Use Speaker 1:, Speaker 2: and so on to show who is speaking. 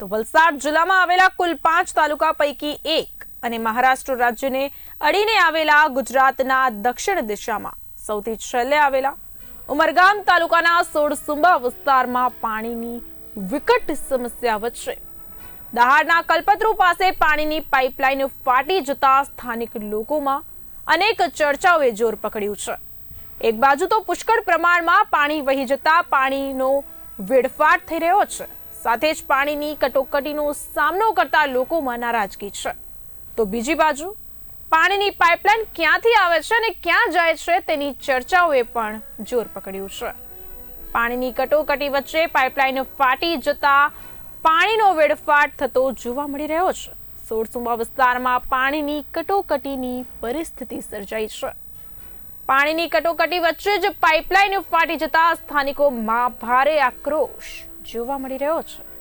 Speaker 1: તો વલસાડ જિલ્લામાં આવેલા કુલ પાંચ તાલુકા પૈકી એક અને મહારાષ્ટ્ર રાજ્યને અડીને આવેલા ગુજરાતના દક્ષિણ દિશામાં સૌથી છેલ્લે આવેલા ઉમરગામ તાલુકાના સોળસુંબા વિસ્તારમાં પાણીની વિકટ સમસ્યા વચ્ચે. દહાડના કલ્પતરુ પાસે પાણીની પાઇપલાઇન ફાટી જતા સ્થાનિક લોકોમાં અનેક ચર્ચાઓએ જોર પકડ્યું છે. એક બાજુ તો પુષ્કળ પ્રમાણમાં પાણી વહી જતા પાણીનો વેડફાટ થઈ રહ્યો છે. સાથે જ પાણીની કટોકટીનો સામનો કરતા લોકોમાં નારાજગી છે. તો બીજી બાજુ, પાણીની પાઇપલાઇન ક્યાંથી આવે છે અને ક્યાં જાય છે તેની ચર્ચાઓએ પણ જોર પકડ્યું છે. પાણીની કટોકટી વચ્ચે પાઇપલાઇન ફાટી જતા પાણીનો વેડફાટ થતો જોવા મળી રહ્યો છે. સોળસુંબા વિસ્તારમાં પાણીની કટોકટીની પરિસ્થિતિ સર્જાઈ છે. પાણીની કટોકટી વચ્ચે જ પાઇપલાઇન ફાટી જતા સ્થાનિકોમાં ભારે આક્રોશ. જોવા મળી રહ્યો છે